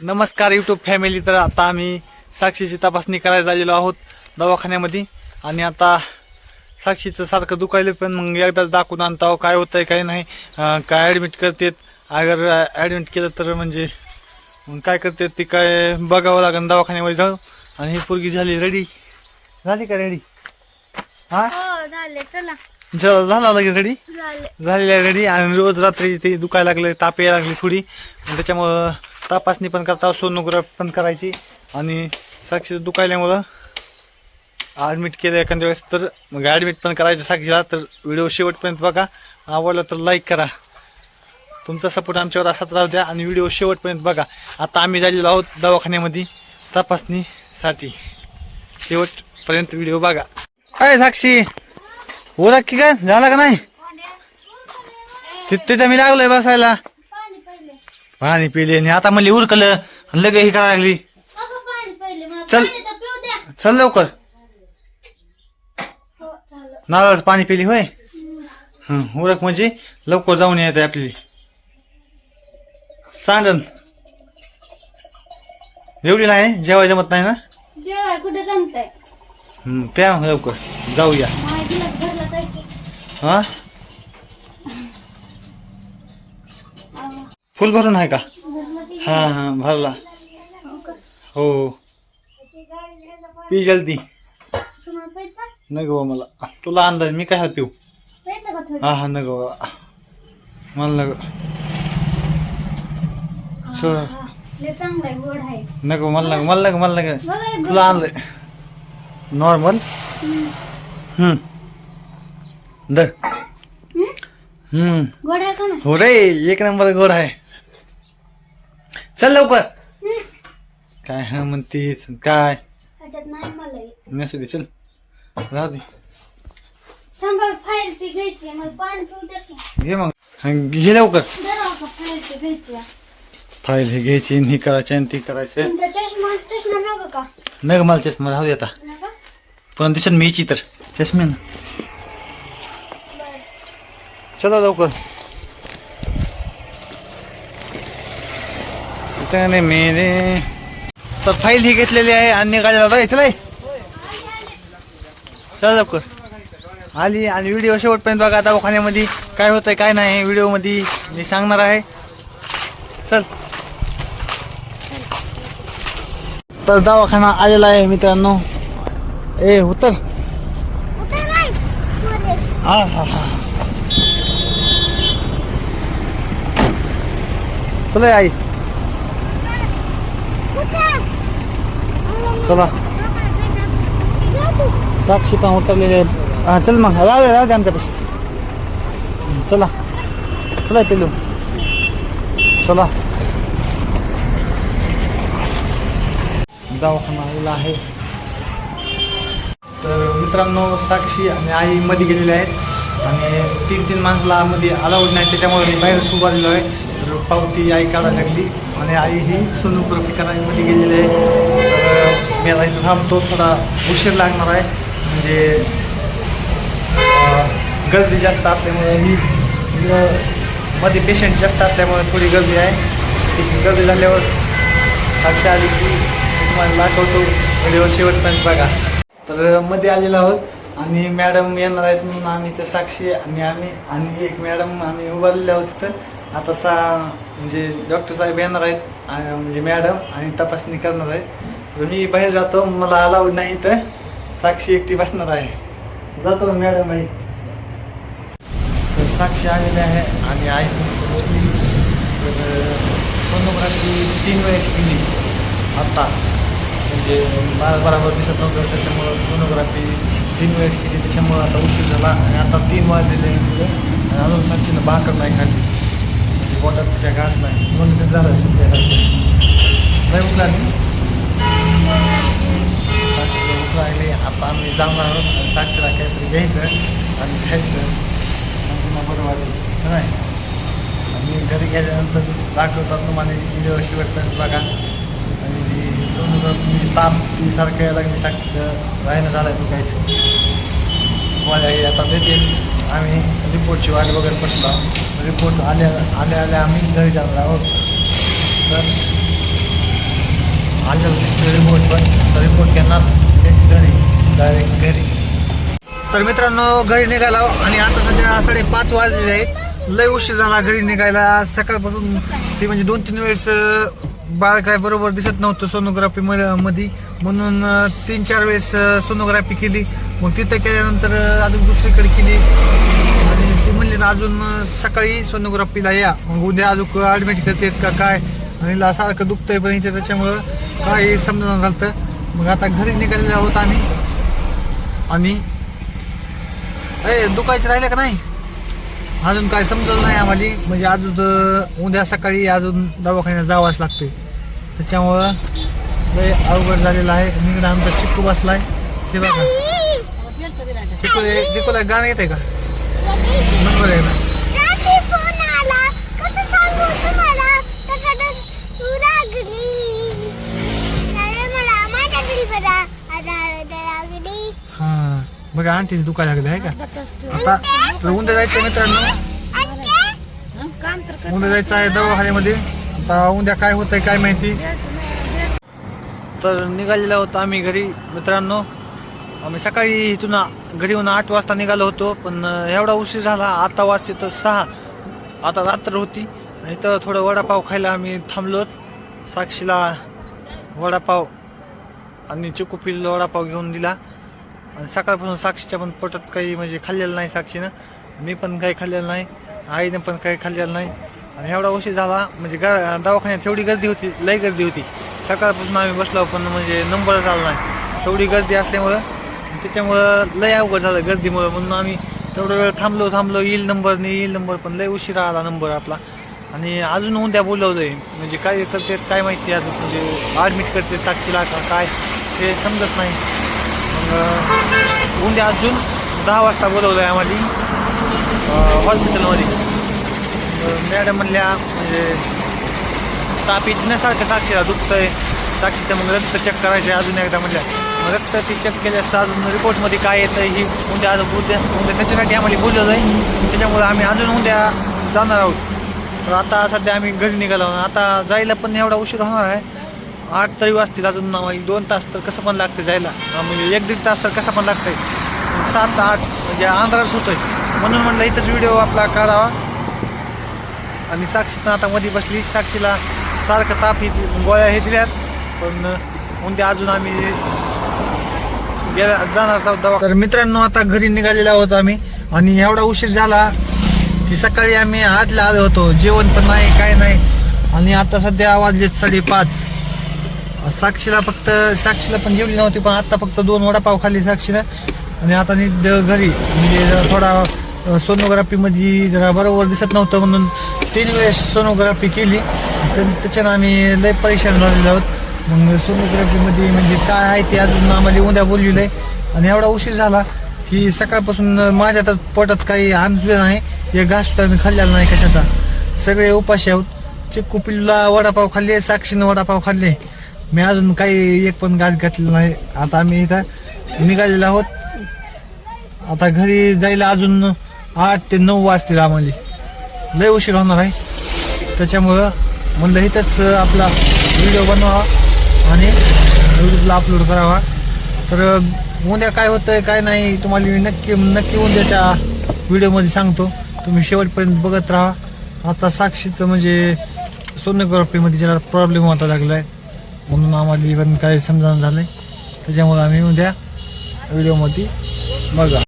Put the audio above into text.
नमस्कार YouTube family तर आता आम्ही साक्षीची तपासणी करायला झालेलो आहोत दवाखान्यामध्ये. आणि आता साक्षीचं सारखं दुखायलं पण मग एकदाच दाखवून आणता काय होतंय काय नाही. काय ॲडमिट करतेत? अगर ॲडमिट केलं तर म्हणजे काय करते ते काय बघावं लागेल दवाखान्यामध्ये जाऊ आणि ही पोरगी झाली रेडी झाली का रेडी हा? हो झाले. लगेच रेडी झाले. झालेली रेडी आणि रोज रात्री ते दुखायला लागले ताप यायला लागली थोडी. त्याच्यामुळं तपासणी पण करता सोनोग्राफी पण करायची. आणि साक्षी दुखायल्यामुळं ॲडमिट केलं एखाद्या वेळेस तर मग ॲडमिट पण करायचं साक्षीला. तर व्हिडिओ शेवटपर्यंत बघा. आवडला तर लाईक करा. तुमचा सपोर्ट आमच्यावर असाच राहू द्या आणि व्हिडिओ शेवटपर्यंत बघा. आता आम्ही झालेलो आहोत दवाखान्यामध्ये तपासणीसाठी. शेवटपर्यंत व्हिडिओ बघा. काय साक्षी? ओळख की? काय झाला का नाही? तिथे मी लागलोय बसायला. पाणी पिले आणि आता म्हणली उरकलं आणि लगे हे करायला लागली. अगं पाणी पहिले मला चल. पाणी तर पिऊ द्या. चल लवकर. हो झालं नारळाचं पाणी पिली होय? हं, उरक म्हणजे लवकर जाऊन येत आपली. सांडन एवढी नाही? जेव्हा जमत नाही ना? जेवाय कुठे जमतंय? हं, प्या मग लवकर. जाऊया. माझी घरला जायचं. हा? फुल भरून आहे का? हा हा भरला. हो? हो. पी जल्दी. प्यायचा नको मला. तुला अंदाज मी काय पिऊ? हा हा मला चांगला आहे गोड आहे नको मला नको मला नको मला नको तुला आणलंय नॉर्मल हम्म. हम्म? दर हो रे एक नंबर गोड आहे. चल लवकर. काय हा म्हणतीस काय? नाही मला येत. नसू दे चल. राहू दे. थांबा फाईल ती घ्यायची मला पाणी पिऊ द्या की. घे मग. हा, घे लवकर. जरा का फाईल ती घ्यायची आहे. फाईल हे घ्यायची आणि हे करायची आणि ती करायचं. तुमचा चष्मा चष्मा नको का? नग मला चष्मा राहू दे आता. नका? पण दिसत मी तर. चष्मे ना. चला लवकर. इतने मेरे तर फाईल ही घेतलेली आहे आणि निघालेला बाई चला चला लवकर. आली आणि व्हिडिओ शेवटपर्यंत बघा दवाखान्यामध्ये काय होतंय काय नाही व्हिडिओमध्ये मी सांगणार आहे. चल. तर दवाखाना आलेला आहे मित्रांनो. ए उतर. हा हा हा. चला आई. चला. साक्षी पण उतरलेले आहेत. हा चल मग. राहू दे राहू दे आमच्यापाशी. चला. चला पेलू चला. दवाखाना आहे. तर मित्रांनो साक्षी आणि आई मध्ये गेलेले आहेत. आणि तीन तीन माणसाला मध्ये अलाउड नाही त्याच्यामुळे मी बाहेरच उभारलेलो आहे. पावती आई काढायला लागली आणि आई ही सोनोग्राफी करायला मध्ये गेलेली आहे तर मी आता इथं थांबतो थोडा उशीर लागणार आहे म्हणजे गर्दी जास्त असल्यामुळे ही मध्ये पेशंट जास्त असल्यामुळे थोडी गर्दी आहे ती गर्दी झाल्यावर साक्षी आली की तुम्हाला दाखवतो व्हिडिओ शेवटपर्यंत बघा तर मध्ये आलेलो आहोत आणि मॅडम येणार आहेत म्हणून आम्ही तर साक्षी आणि आम्ही आणि एक मॅडम आम्ही उभारलेले आहोत तिथं आता सा म्हणजे डॉक्टर साहेब येणार आहेत आणि म्हणजे मॅडम आणि तपासणी करणार आहेत. तर मी बाहेर जातो मला अलाउड नाही तर साक्षी एकटी बसणार आहे. जातो मॅडम आहे तर साक्षी आलेली आहे आणि आई. पोचली तर सोनोग्राफी तीन वेळेस केली. आत्ता म्हणजे मला बराबर दिसत नव्हतं त्याच्यामुळं सोनोग्राफी तीन वेळेस केली त्याच्यामुळं आता उशीर झाला. आणि आता तीन वाजलेले अजून साक्षीनं भाकर नाही खाल्ली. पोटात तिच्या घास नाही. म्हणून ते झालं नाही उठला लागली. आता आम्ही जाणार आहोत. आणि साक्षीला काहीतरी घ्यायचं आणि खायचं. आणि पुन्हा बरं वाटलं. नाही. आणि घरी गेल्यानंतर दाखवतात तुम्हाला व्हिडिओ शेवटपर्यंत बघा. आणि जी सोनोग्राफी ताप ती सारखं यायला लागली. साक्ष राहिनं झालं मी काहीतरी गोळ्या हे आता देतील. आम्ही रिपोर्टची वाट बघत बसलो. रिपोर्ट आल्या आल्या आल्या आम्ही घरी जाणार आहोत. तर आपण रिपोर्ट पण रिपोर्ट घेणार घरी डायरेक्ट घरी. तर मित्रांनो घरी निघाला आणि आता सध्या साडेपाच वाजलेले आहेत. लय उशीर झाला घरी निघायला. सकाळपासून ती म्हणजे दोन तीन वेळेस बाळ काय बरोबर दिसत नव्हतं सोनोग्राफी मध्ये म्हणून तीन चार वेळेस सोनोग्राफी केली. मग तिथं केल्यानंतर अजून दुसरीकडे केली. आणि ती म्हणली ना अजून सकाळी सोनोग्राफीला या. मग उद्या अजून ऍडमिट करतेत का काय? आणि सारखं दुखतंय पण हिच्या त्याच्यामुळं काही समजणं झालं मग आता घरी निघालेले आहोत आम्ही. आणि ए दुखायचं राहिलं का नाही? अजून काय समजलं नाही आम्हाला. म्हणजे अजून उद्या सकाळी अजून दवाखान्यात जावंच लागते त्याच्यामुळं लय अवघड झालेलं आहे. निकडं आमचा चिक्कू बसलाय. ते बघा. चिक्कू चिक्कूला गाणं येते का? नंबर आहे ना? हा. बघा आंटीच दुखायला लागले आहे का? आता तर उद्या जायचं मित्रांनो. काम तर उद्या जायचं आहे दवाखान्यामध्ये. आता उद्या काय होतंय काय माहिती? तर निघालेलो होतो आम्ही घरी. मित्रांनो आम्ही सकाळी इथून घरी येऊन आठ वाजता निघालो होतो पण एवढा उशीर झाला आता वाजते तर सहा. आता रात्र होती आणि इथं थोडं वडापाव खायला आम्ही थांबलो. साक्षीला वडापाव आणि चिकूपिल वडापाव घेऊन दिला. आणि सकाळपासून साक्षीच्या पण पोटात काही म्हणजे खाल्लेलं नाही साक्षीनं. मी पण काही खाल्लेलं नाही आईनं पण काही खाल्लेलं नाही. आणि एवढा उशीर झाला म्हणजे गा दवाखान्यात एवढी गर्दी होती लई गर्दी होती. सकाळपासून आम्ही बसलो पण म्हणजे नंबरच आला नाही. तेवढी गर्दी असल्यामुळं त्याच्यामुळं लय अवघड झालं गर्दीमुळं. म्हणून आम्ही तेवढं वेळ थांबलो थांबलो. येईल नंबर नाही येईल नंबर पण लय उशिरा आला नंबर आपला. आणि अजून उद्या बोलवलंय. म्हणजे काय करते काय माहिती अजून? म्हणजे ॲडमिट करते साक्षीला का काय? ते समजत नाही. मग उद्या अजून दहा वाजता बोलवलं आहे आम्हाला हॉस्पिटलमध्ये मॅडम म्हणल्या म्हणजे ताप येण्यासारखं साक्षीला दुखतंय. साक्षीचं मग रक्त चेक करायचं अजून एकदा म्हणल्या. मग रक्त ती चेक अजून रिपोर्टमध्ये काय येतं ही उद्या आज उद्या उद्या त्याच्यासाठी आम्हाला बोललं आहे त्याच्यामुळे आम्ही अजून उद्या जाणार आहोत. तर आता सध्या आम्ही घरी निघालो. आता जायला पण एवढा उशीर होणार आहे. आठ तरी वाजतील अजून दोन तास तर कसं पण लागतं जायला. म्हणजे एक दीड तास तर कसं पण लागतंय. सात आठ म्हणजे अंधारच होतोय. म्हणून म्हणलं इथंच व्हिडिओ आपला काढावा. आणि साक्षी पण आता मध्ये बसली. साक्षीला सारखं ताप ही गोळ्या हे दिल्यात. पण उद्या अजून आम्ही गेला जाणार दवा तर मित्रांनो आता घरी निघालेला आहोत आम्ही. आणि एवढा उशीर झाला की सकाळी आम्ही आजला आलो होतो. जेवण पण नाही काय नाही. आणि आता सध्या वाजले साडेपाच. साक्षीला फक्त साक्षीला पण जेवली नव्हती पण आता फक्त दोन वडापाव खाल्ली साक्षीला आणि आता नी घरी. म्हणजे जरा थोडा सोनोग्राफी मध्ये जरा बरोबर दिसत नव्हतं म्हणून तीन वेळेस सोनोग्राफी केली. तर त्याच्यानं आम्ही लय परेशान झालेलो आहोत. मग सोनोग्राफीमध्ये म्हणजे काय आहे ते अजून आम्हाला उद्या बोललेलं आहे आणि एवढा उशीर झाला की सकाळपासून माझ्या तर पोटात काही आणलं नाही एक घास सुद्धा मी खाल्लेला नाही कशाचा. सगळे उपाशी आहोत. चिक्कू पिल्लूला वडापाव खाल्ले साक्षीनं वडापाव खाल्ले. मी अजून काही एक पण घास घातलेला नाही. आता आम्ही इथं निघालेलो आहोत. आता घरी जायला अजून आठ ते नऊ वाजतील आम्हाला. लय उशीर होणार आहे. त्याच्यामुळं म्हणलं इथंच आपला व्हिडिओ बनवा. आणि यूट्यूबला अपलोड करावा. तर उद्या काय होतंय काय नाही तुम्हाला मी नक्की नक्की उद्याच्या व्हिडिओमध्ये सांगतो. तुम्ही शेवटपर्यंत बघत राहा. आता साक्षीचं म्हणजे सोनोग्राफीमध्ये ज्याला प्रॉब्लेम होता लागला आहे म्हणून आम्हाला पण काय समजावून झालं आहे त्याच्यामुळे आम्ही उद्या व्हिडिओमध्ये बघा.